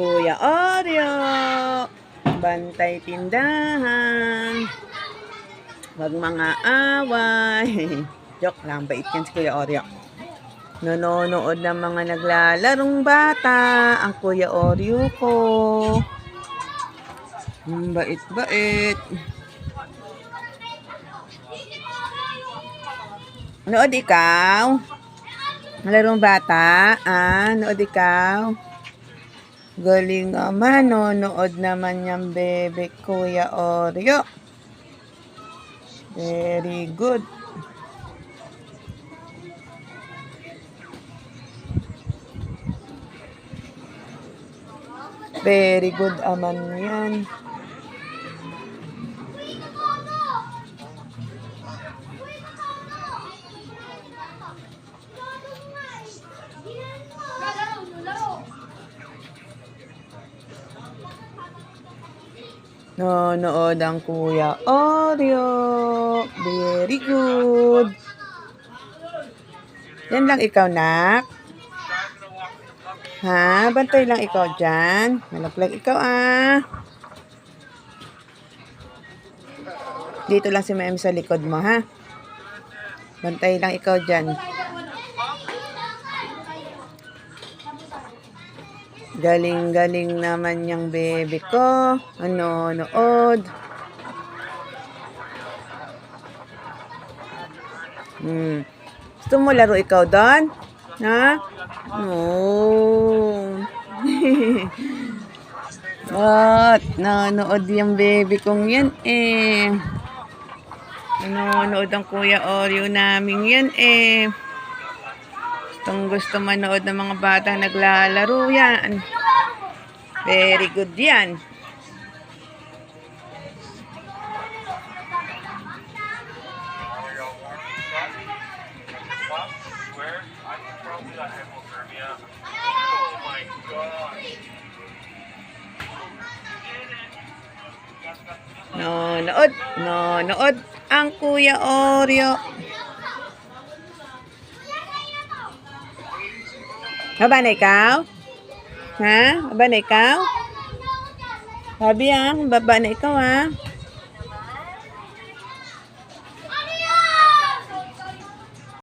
Kuya Oreo. Bantay tindahan. Huwag mga away. Joke lang, bait yan si Kuya Oreo. Nanonood ng mga naglalarong bata. Ang Kuya Oreo ko. Ang bait-bait. Nood ikaw? Larong bata? Ah, nood ikaw? Galing naman, no? Nood naman yung bebe Kuya Oreo. Very good. Very good aman yan. Nanood ang Kuya Oreo. Very good. Yan lang ikaw, nak. Ha? Bantay lang ikaw dyan. Malaplag ikaw, ah. Dito lang si Ma'am sa likod mo, ha? Bantay lang ikaw dyan. Galing-galing naman yung baby ko. Ano, nood. Hmm. Gusto mo laro ikaw doon? Ha? No. At, nanonood yung baby kong yan eh. Nanonood ang Kuya Oreo namin yan eh. Gustong gusto manood ng mga bata naglalaro yan. Very good yan. Nanonood. Nanonood ang Kuya Oreo. Haba na ikaw? Ha? Haba na ikaw? Sabi ah, baba na ikaw ha.